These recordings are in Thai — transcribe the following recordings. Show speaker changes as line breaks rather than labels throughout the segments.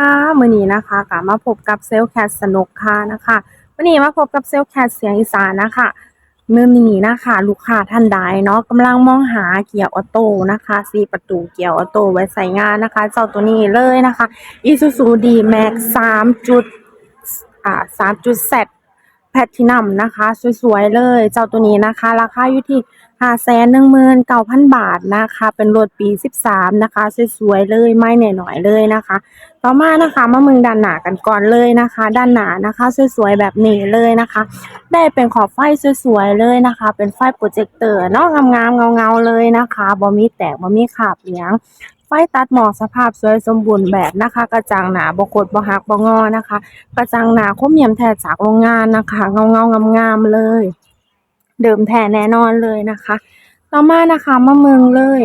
ค่ะมื้อนี้นะคะก็มาพบกับเซลแคทสนุกค่ะนะคะมื้อนี้มาพบกับเซลแคทเสียงอีสานนะคะมื้อนี้นะคะ ลูกค้าท่านใดเนาะกำลังมองหาเกียร์ออโต้นะคะสี่ประตูเกียร์ออโต้ไว้ใส่งานนะคะ เจ้าตัวนี้เลยนะคะ Isuzu D-Max 3จุดอ่า3จุด Z แพลทินัมนะคะ สวยๆเลย เจ้าตัวนี้นะคะ ราคาอยู่ที่ 519,000บาทนะคะ เป็นรถปี13นะคะ สวยๆเลยไม่หน่อยๆเลยนะคะ ต่อมานะคะมามึงด้านหนากันก่อนเลยนะคะ ด้านหน้านะคะสวยๆแบบนี้เลยนะคะ ได้เป็นขอบไฟสวยๆเลยนะคะ เป็นไฟโปรเจคเตอร์เนาะงามๆเงาๆเลยนะคะบ่มีแตกบ่มีขาบเหลียงไฟตัดหมอกสภาพสวยสมบูรณ์แบบนะคะ กระจังหนาบ่คดบหักบงอนะคะ กระจังหนาคมเยี่ยมแท้จากโรงงานนะคะ เงาๆงามๆเลย เดิมแท้แน่นอนเลยนะคะต่อมานะคะมาเมืองเลย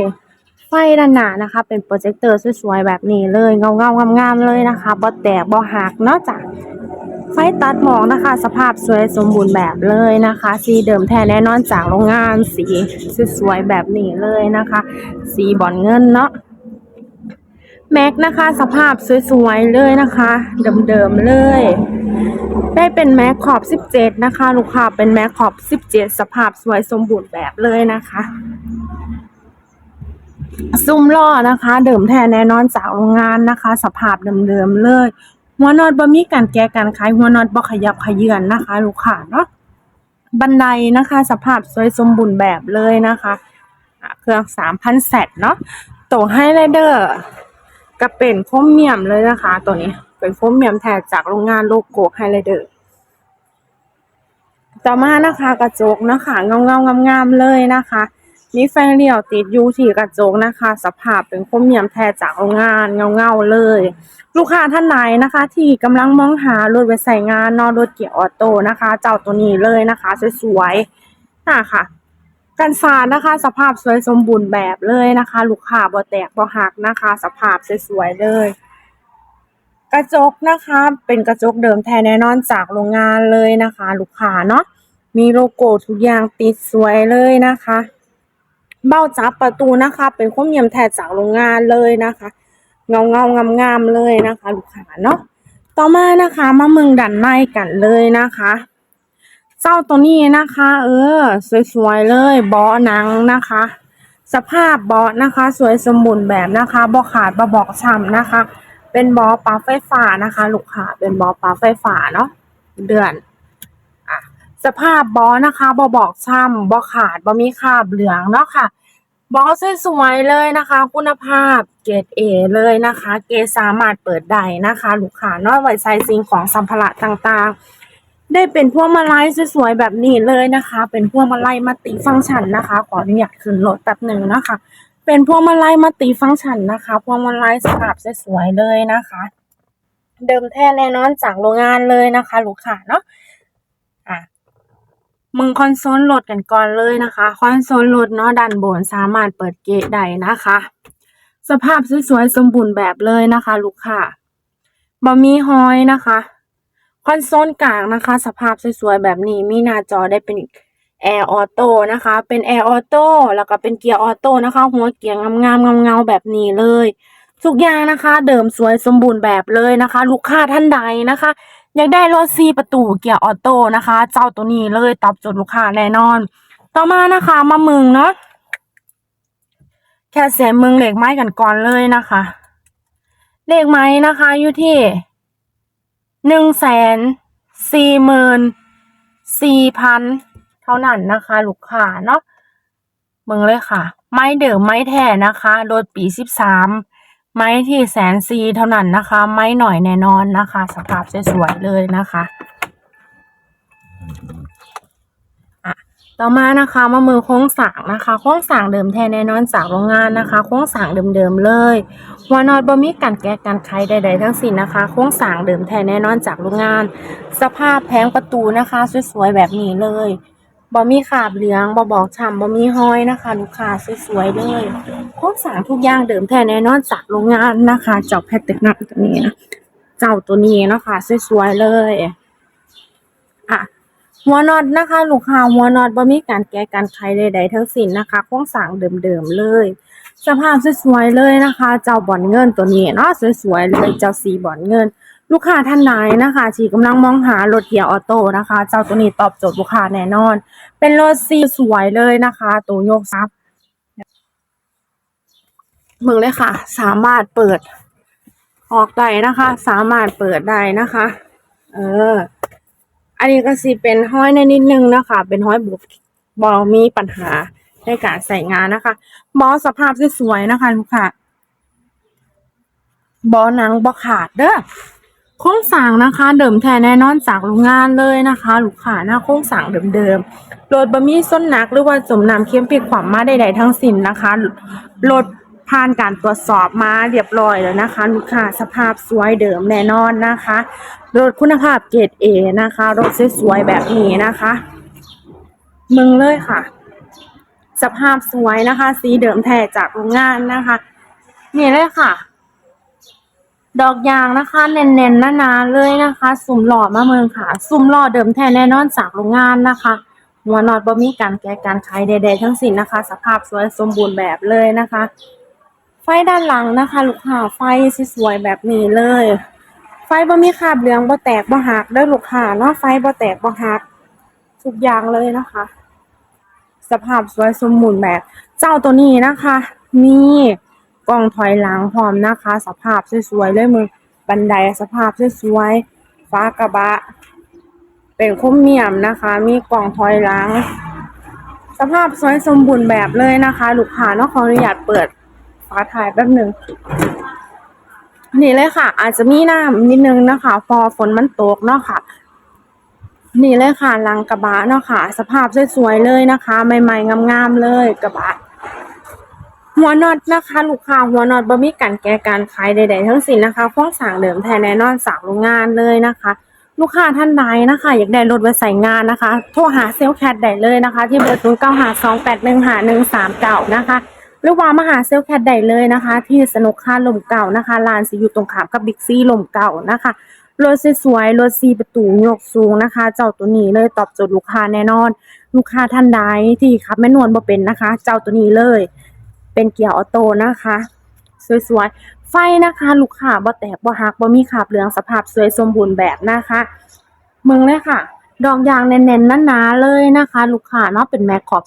ไฟด้านหน้านะคะ เป็นโปรเจคเตอร์สวยๆแบบนี้เลยเงาเงางามๆเลยนะคะบ่แตกบ่หักเนาะจ้ะไฟตัดหมอกนะคะ สภาพสวยสมบูรณ์แบบเลยนะคะ สีเดิมแท้แน่นอนจากโรงงานสีสวยๆแบบนี้เลยนะคะ สีบอลเงินเนาะแม็กนะคะ สภาพสวยๆเลยนะคะ เดิมๆเลย ได้เป็นแม็กขอบ 17 นะคะ ลูกค้าเป็นแม็กขอบ 17 สภาพสวยสมบูรณ์แบบเลยนะคะซุ้มล้อนะคะ เดิมแท้แน่นอนจากโรงงานนะคะ สภาพเดิมๆเลย หัวนอตบ่มีการแก้การขายหัวนอตบ่ขยับขยื่นนะคะ ลูกค้าเนาะบันไดนะคะ สภาพสวยสมบูรณ์แบบเลยนะคะเครื่อง3,000แซดเนาะตัวไฮไลเดอร์ก็เป็นโครเมียมเลยนะคะ ตัวนี้ เป็นโครเมียมแท้จากโรงงานโลโก้ไฮไลเดอร์ต่อมานะคะกระจกนะคะเงาเงางามๆเลยนะคะ มีไฟเลี้ยวติดยูที่กระจกนะคะ สภาพเป็นโครเมียมแท้จากโรงงานเงาๆเลย ลูกค้าท่านไหนนะคะ ที่กำลังมองหารถไว้ใส่งานนอรถเกียร์ออโต้นะคะ เจ้าตัวนี้เลยนะคะสวยๆน่ะค่ะกันสาดนะคะ สภาพสวยสมบูรณ์แบบเลยนะคะ ลูกค้าบ่แตกบ่หักนะคะ สภาพสวยๆเลย กระจกนะคะ เป็นกระจกเดิมแท้แน่นอนจากโรงงานเลยนะคะ ลูกค้าเนาะมีโลโก้ทุกอย่างติดสวยเลยนะคะ เบ้าจับประตูนะคะ เป็นโครเมียมแท้จากโรงงานเลยนะคะ เงาเงางามๆเลยนะคะ ลูกค้าเนาะต่อมานะคะมาเมืองดันในกันเลยนะคะ เจ้าตัวนี้นะคะ เออ สวยๆเลยบาะหนังนะคะ สภาพบาะนะคะ สวยสมบูรณ์แบบนะคะบ่ขาดบ่บอกช้ำนะคะ เป็นบาะปลั๊กไฟฟ้านะคะ ลูกค้าเป็นบาะปลั๊กไฟฟ้าเนาะเดือนอะสภาพบาะนะคะบ่บอกช้ำบ่ขาดบ่มีคราบเหลืองเนาะค่ะบอสสวยๆเลยนะคะ คุณภาพเกรดเอเลยนะคะ เกสามารถเปิดได้นะคะ ลูกค้าเนอกไว้ใส่สิ่งของสัมภาระต่างๆ ได้เป็นพวงมาลัยสวยๆแบบนี้เลยนะคะ เป็นพวงมาลัยมัลติฟังก์ชันนะคะ ขออนุญาตขึ้นรถแป๊บหนึ่งนะคะ เป็นพวงมาลัยมัลติฟังก์ชันนะคะ พวงมาลัยสภาพสวยๆเลยนะคะ เดิมแท้แน่นอนจากโรงงานเลยนะคะลูกค้าเนาะอะมึงคอนโซลรถกันก่อนเลยนะคะ คอนโซลรถเนาะด้านบนสามารถเปิดเกะได้นะคะ สภาพสวยๆสมบูรณ์แบบเลยนะคะ ลูกค้าบ่มีหอยนะคะ คอนโซลกลางนะคะ สภาพสวยๆแบบนี้มีหน้าจอได้เป็น แอร์ออโต้นะคะ เป็นแอร์ออโต้แล้วก็เป็นเกียร์ออโต้นะคะ หัวเกียร์งามๆเงาๆแบบนี้เลย ทุกอย่างนะคะ เดิมสวยสมบูรณ์แบบเลยนะคะ ลูกค้าท่านใดนะคะ อยากได้รถซีประตูเกียร์ออโต้นะคะ เจ้าตัวนี้เลยตอบโจทย์ลูกค้าแน่นอน ต่อมานะคะมามึงเนาะแค่เสียมึงเหล็กไม้กันก่อนเลยนะคะเล็กไม้นะคะอยู่ที่หนึ่งแสนสี่หมื่นสี่พัน เท่านั้นนะคะลูกค้าเนาะมึงเลยค่ะ ไม้เดิมไม้แท้นะคะรถปีสิบสามไม้ที่แสนซีเท่านั้นนะคะ ไม้หน่อยแน่นอนนะคะ สภาพสวยๆเลยนะคะอะต่อมานะคะมามือโค้งสางนะคะโค้งสางเดิมแท้แน่นอนจากโรงงานนะคะโค้งสางเดิมๆเลยหัวนอตบ่มีการแก้การไขใด ๆ ทั้งสิ้นนะคะโค้งสางเดิมแท้แน่นอนจากโรงงาน สภาพแผงประตูนะคะ สวยๆแบบนี้เลย บ่มีขาบเหลืองบ่บอกช้ำบ่มีห้อยนะคะ ลูกค้าสวยๆเลยโครงสร้างทุกอย่างเดิมแท้แน่นอนจากโรงงานนะคะ เจ้าแพทเทคนักตัวนี้นะเจ้าตัวนี้นะคะสวยๆเลยอะหัวนอตนะคะ ลูกค้าหัวนอตบ่มีการแก้การไขใดๆทั้งสิ้นนะคะโครงสร้างเดิมๆเลย สภาพสวยๆเลยนะคะ เจ้าบอนเงินตัวนี้เนาะสวยๆเลยเจ้าสีบอนเงิน ลูกค้าท่านใดนนะคะที่กำลังมองหารถเกียร์ออโต้นะคะ เจ้าตัวนี้ตอบโจทย์ลูกค้าแน่นอน เป็นรถสีสวยเลยนะคะ ตัวยกซับมึงเลยค่ะ สามารถเปิด ออกได้นะคะ สามารถเปิดได้นะคะ เออ อันนี้ก็สิเป็นห้อยในนิดนึงนะคะ เป็นห้อยบุบบอมีปัญหาในการใส่งานนะคะ บอสภาพสวยๆนะคะลูกค้าบอหนังบอขาดเด้อ โครงสางนะคะเดิมแท้แน่นอนจากโรงงานเลยนะคะลูกค้าหน้าโครงสางเดิมๆรถบะมี่ส้นนักหรือว่าจมน้ำเค็มปีกขวามมาใดๆทั้งสิ้นนะคะรถผ่านการตรวจสอบมาเรียบร้อยแล้วนะคะ ลูกค้าสภาพสวยเดิมแน่นอนนะคะรถคุณภาพเกรดเอนะคะรถสวยๆแบบนี้นะคะ มึงเลยค่ะ สภาพสวยนะคะ สีเดิมแท้จากโรงงานนะคะ นี่เลยค่ะ ดอกยางนะคะแน่นๆนาๆเลยนะคะ สุ่มหล่อมาเมืองค่ะ สุ่มหล่อเดิมแท้แน่นอนจากโรงงานนะคะหัวนอตบ่มีการแก้การไขใดๆทั้งสิ้นนะคะ สภาพสวยสมบูรณ์แบบเลยนะคะ ไฟด้านหลังนะคะ ลูกค้าไฟสวยแบบนี้เลย ไฟบ่มีคราบเหลืองบ่แตกบ่หักเด้อลูกค้าเนาะไฟบ่แตกบ่หักทุกอย่างเลยนะคะ สภาพสวยสมบูรณ์แบบ เจ้าตัวนี้นะคะมี กล้องถอยหลังพร้อมนะคะ สภาพสวยๆเลยมือบันไดสภาพสวยๆฟ้ากระบะ เป็นคุ้มเมียมนะคะ มีกล่องถอยหลัง สภาพสวยสมบูรณ์แบบเลยนะคะ ลูกค้าเนาะขออนุญาตเปิดฝาถ่ายแป๊บหนึ่งนี่เลยค่ะ อาจจะมีน้ำนิดนึงนะคะ พอฝนมันตกเนาะค่ะ นี่เลยค่ะลังกระบะเนาะค่ะ สภาพสวยๆเลยนะคะ ใหม่ๆงามๆเลยกระบะ หัวน็อตนะคะลูกค้าหัวน็อตบ่มีการแก้การขายใดๆทั้งสิ้นนะคะฟ้องสั่งเดิมแท้แน่นอนจากโรงงานเลยนะคะ ลูกค้าท่านใดนะคะ อยากได้รถไว้ใส่งานนะคะ โทรหาเซลแคทได้เลยนะคะ ที่เบอร์ศูนย์เก้าหาสองแปดหนึ่งหาหนึ่งสามเก้านะคะหรือว่ามาหาเซลแคทได้เลยนะคะ ที่สนุกค่าลมเก่านะคะลานสิอยู่ตรงขามกับบิ๊กซีลมเก่านะคะรถสวยๆรถซีประตูยกสูงนะคะ เจ้าตัวนี้เลยตอบโจทย์ลูกค้าแน่นอน ลูกค้าท่านใดที่ขับแม่นวลบ่เป็นนะคะ เจ้าตัวนี้เลย เป็นเกียร์ออโต้นะคะ สวยๆ ไฟนะคะลูกค้าบ่แตกบ่หักบ่มีขาบเหลืองสภาพสวยสมบูรณ์แบบนะคะเมืองเลยค่ะ ดอกยางแน่นๆหนาๆเลยนะคะ ลูกค้าเนาะเป็นแม็กขอบ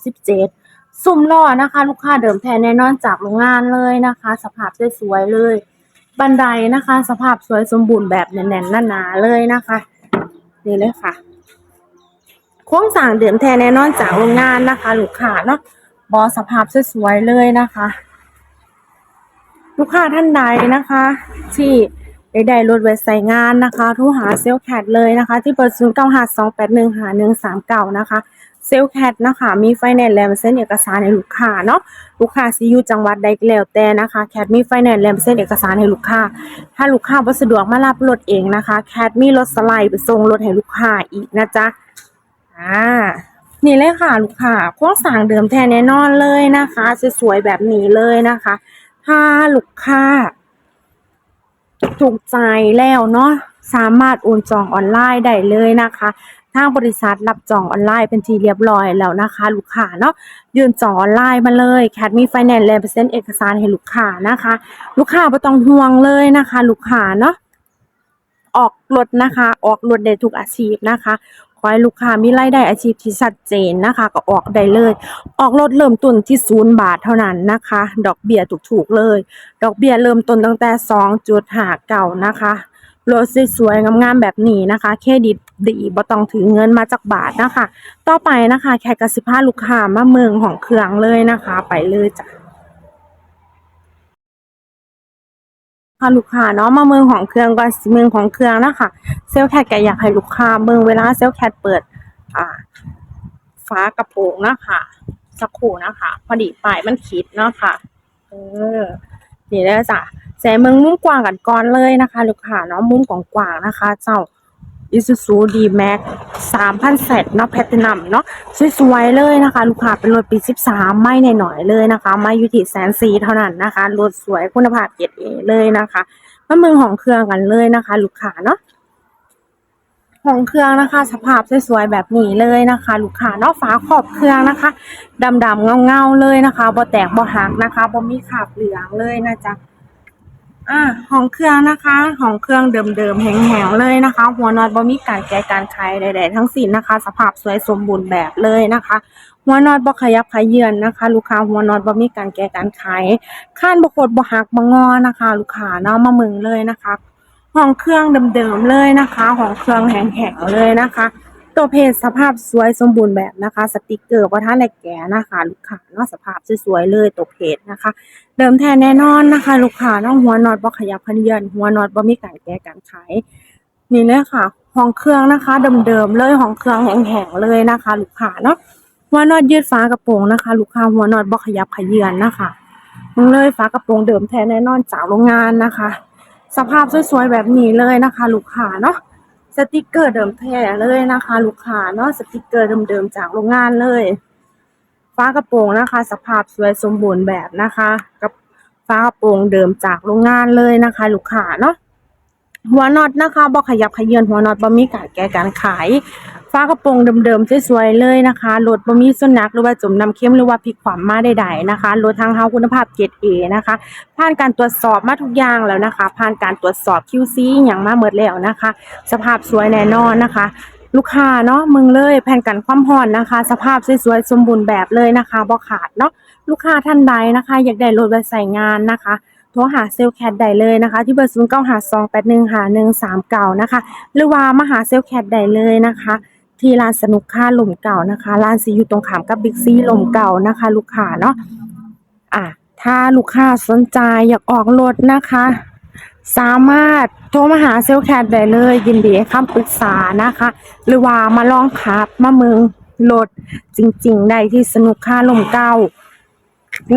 17ซุ่มล้อนะคะ ลูกค้าเดิมแท้แน่นอนจากโรงงานเลยนะคะ สภาพสวยๆเลย บันไดนะคะ สภาพสวยสมบูรณ์แบบแน่นๆหนาๆเลยนะคะนี่เลยค่ะโครงสร้างเดิมแท้แน่นอนจากโรงงานนะคะ ลูกค้าเนาะ บอสภาพสวยๆเลยนะคะ ลูกค้าท่านใดนะคะ ที่ได้ได้รถไว้ใส่งานนะคะโทรหาเซลแคทเลยนะคะ ที่เปิดศูนย์เก้าห้าสองแปดหนึ่งหาหนึ่งสามเก้านะคะเซลแคทนะคะมีไฟแนนซ์แลมเส้นเอกสารให้ลูกค้าเนาะลูกค้าซีอยู่จังหวัดใดก็แล้วแต่นะคะแคทมีไฟแนนซ์แลมเส้นเอกสารให้ลูกค้า ถ้าลูกค้าบ่สะดวกมารับรถเองนะคะแคทมีรถสไลด์ไปส่งรถให้ลูกค้าอีกนะจ๊ะอ่า นี่เลยค่ะลูกค้าโครงสร้างเดิมแท้แน่นอนเลยนะคะ สวยๆแบบนี้เลยนะคะ ถ้าลูกค้าถูกใจแล้วเนาะสามารถโอนจองออนไลน์ได้เลยนะคะทางบริษัทรับจองออนไลน์เป็นทีเรียบร้อยแล้วนะคะ ลูกค้าเนาะยืนจองออนไลน์มาเลยแคทมีไฟแนนซ์และเปอร์เซ็นต์เอกสารให้ลูกค้านะคะ ลูกค้าไม่ต้องห่วงเลยนะคะ ลูกค้าเนาะออกรถนะคะ ออกรถได้ทุกอาชีพนะคะ ขอให้ลูกค้ามีรายได้อาชีพที่ชัดเจนนะคะ ก็ออกได้เลย ออกรถเริ่มต้นที่ศูนย์บาทเท่านั้นนะคะ ดอกเบี้ยถูกๆเลย ดอกเบี้ยเริ่มต้นตั้งแต่สองจุดหาเก่านะคะรถสวยๆงามๆแบบนี้นะคะเครดิตดีบ่ต้องถือเงินมาจากบาทนะคะ ต่อไปนะคะแค่กระสิพาลูกค้ามาเมืองของเครื่องเลยนะคะ ไปเลยจ้ะ ค่ะลูกค้าเนาะมาเมืองของเครื่องก่อนเมืองของเครื่องนะคะเซลแคทก็อยากให้ลูกค้าเมืองเวลาเซลแคทเปิดอ่าฟ้ากระโปรงนะคะสักครู่นะคะ พอดีปลายมันคิดเนาะค่ะเออนี่แล้วจ้ะแสเมืองมุ้งกว่างกันก่อนเลยนะคะ ลูกค้าเนาะมุ้งของกว่างนะคะ เจ้า Isuzu D-Max 3,000เซตเนาะแพลตินัมเนาะสวยๆเลยนะคะ ลูกค้าเป็นรถปี 13 ไม่หน่อยๆเลยนะคะ ไม่อยู่ที่แสนสีเท่านั้นนะคะรถสวยคุณภาพเกรดเอเลยนะคะมาเมืองของเครื่องกันเลยนะคะ ลูกค้าเนาะห้องเครื่องนะคะ สภาพสวยๆแบบนี้เลยนะคะ ลูกค้าเนอกฝาขอบเครื่องนะคะดำๆเงาๆเลยนะคะบ่แตกบ่หักนะคะบ่มีขาบเหลืองเลยนะจ๊ะ อ่าห้องเครื่องนะคะห้องเครื่องเดิมๆแห้งๆเลยนะคะ หัวนอตบ่มีการแก้การไขใดๆทั้งสิ้นนะคะ สภาพสวยสมบูรณ์แบบเลยนะคะ หัวนอตบ่ขยับขยื่นนะคะ ลูกค้าหัวนอตบ่มีการแก้การไขข้านบ่โคตรบ่หักบ่งอนะคะ ลูกค้าเนาะมาเมืองเลยนะคะห้องเครื่องเดิมๆเลยนะคะห้องเครื่องแข็งๆเลยนะคะ ตัวเพจสภาพสวยสมบูรณ์แบบนะคะ สติกเกอร์ว่าท่านได้แก่นะคะลูกค้าเนาะสภาพสวยๆเลยตัวเพจนะคะ เดิมแท้แน่นอนนะคะ ลูกค้าเนาะหัวนอตบ่ขยับขยื่นหัวนอตบ่มีการแก้การไขนี่เลยค่ะห้องเครื่องนะคะเดิมๆเลยห้องเครื่องแข็งๆเลยนะคะ ลูกค้าเนาะหัวนอตยืดฝากระโปรงนะคะ ลูกค้าหัวนอตบ่ขยับขยื่นนะคะมึงเลยฝากระโปรงเดิมแท้แน่นอนจากโรงงานนะคะ สภาพสวยๆแบบนี้เลยนะคะ ลูกค้าเนาะ สติกเกอร์เดิมแท้เลยนะคะ ลูกค้าเนาะสติกเกอร์เดิมๆจากโรงงานเลยฟ้ากระโปรงนะคะ สภาพสวยสมบูรณ์แบบนะคะ กับฟ้ากระโปรงเดิมจากโรงงานเลยนะคะ ลูกค้าเนาะหัวน็อตนะคะบ่ขยับขยื่นหัวน็อตบ่มีการแก้การขาย ฟ้ากระโปรงเดิมๆสวยๆเลยนะคะรถบ่มีสุนัขหรือว่าจมน้ำเค็มหรือว่าพลิกคว่ำมาใดๆนะคะรถทางเฮาคุณภาพเกรด A นะคะ ผ่านการตรวจสอบมาทุกอย่างแล้วนะคะ ผ่านการตรวจสอบ QC อย่างมาหมดแล้วนะคะ สภาพสวยแน่นอนนะคะลูกค้าเนาะมึงเลยแผ่นกันความร้อนนะคะ สภาพสวยๆสมบูรณ์แบบเลยนะคะบ่ขาดเนาะลูกค้าท่านใดนะคะ อยากได้รถไว้ใส่งานนะคะโทรหาเซลแคทได้เลยนะคะ ที่เบอร์0 9 5 2 8 1 5 1 3 9นะคะ หรือว่ามาหาเซลแคทได้เลยนะคะ ที่ร้านสนุกค่าลมเก่านะคะ ร้านซีอยู่ตรงขามกับบิ๊กซีลมเก่านะคะ ลูกค้าเนาะอะถ้าลูกค้าสนใจอยากออกรถนะคะ สามารถโทรมาหาเซลล์แคทได้เลย ยินดีให้คำปรึกษานะคะ หรือว่ามาลองขับมาเมืองรถจริงๆ ได้ที่สนุกค่าลมเก่า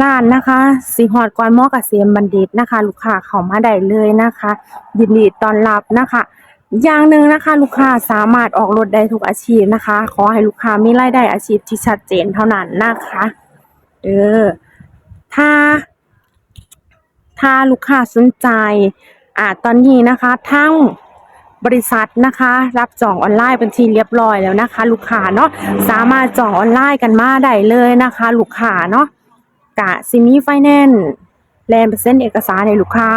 ร้านนะคะสีหอดกวนมอกเกษมบัณฑิตนะคะ ลูกค้าเข้ามาได้เลยนะคะ ยินดีต้อนรับนะคะ อย่างหนึ่งนะคะลูกค้าสามารถออกรถได้ทุกอาชีพนะคะ ขอให้ลูกค้ามีรายได้อาชีพที่ชัดเจนเท่านั้นนะคะเออถ้า ถ้าลูกค้าสนใจ อ่าตอนนี้นะคะทั้งบริษัทนะคะ รับจองออนไลน์เป็นที่เรียบร้อยแล้วนะคะ ลูกค้าเนาะสามารถจองออนไลน์กันมาได้เลยนะคะ ลูกค้าเนาะกะซิมีไฟแนนซ์ แลนเปอร์เซ็นต์เอกสารในลูกค้า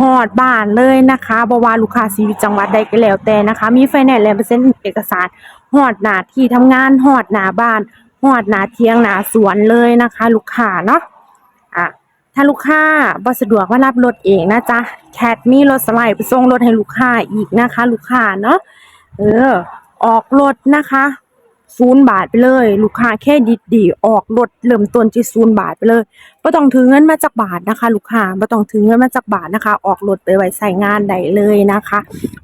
ฮอดบ้านเลยนะคะบ่ว่าลูกค้าสิอยู่จังหวัดใดก็แล้วแต่นะคะ มีไฟแนนซ์แลนเปอร์เซ็นต์เอกสารฮอดหน้าที่ทำงานฮอดหน้าบ้านฮอดหน้าเทียงหน้าสวนเลยนะคะ ลูกค้าเนาะอะถ้าลูกค้าบ่สะดวกมารับรถเองนะจ๊ะแคทมีรถสไลด์ไปส่งรถให้ลูกค้าอีกนะคะ ลูกค้าเนาะเออออกรถนะคะ ศูนย์บาทไปเลย ลูกค้าแค่ดิดดีออกรถเริ่มต้นที่ศูนย์บาทไปเลยบ่ต้องถือเงินมาจากบาทนะคะ ลูกค้าบ่ต้องถือเงินมาจากบาทนะคะ ออกรถไปไว้ใช้งานได้เลยนะคะ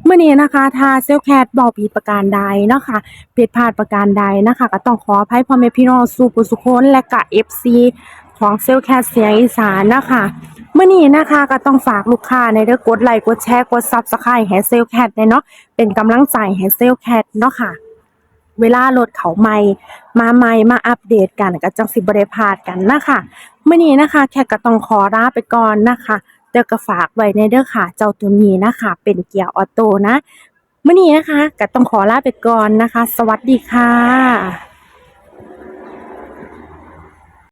เมื่อนี้นะคะถ้าเซลแคทบ่ผิดประการใดนะค่ะผิดพลาดประการใดนะคะ ก็ต้องขออภัยพ่อแม่พี่น้องสู่ผู้สุคนและก็ FC ของเซลแคทเสียงอีสานนะคะเมื่อนี้นะคะก็ต้องฝากลูกค้าในเด้อกดไลค์กดแชร์กดซับสไครต์ให้เซลแคทเนาะเป็นกำลังใจให้เซลแคทเนาะค่ะ เวลารถเขาใหม่ มาใหม่มาอัปเดตกันก็จังสิบริพลาดกันนะคะเมื่อนี้นะคะ แค่ก็ต้องขอลาไปก่อนนะคะเดี๋ยวก็ฝากไว้ในเด้อค่ะ เจ้าตัวนี้นะคะ เป็นเกียร์ออโต้นะเมื่อนี้นะคะก็ต้องขอลาไปก่อนนะคะ สวัสดีค่ะ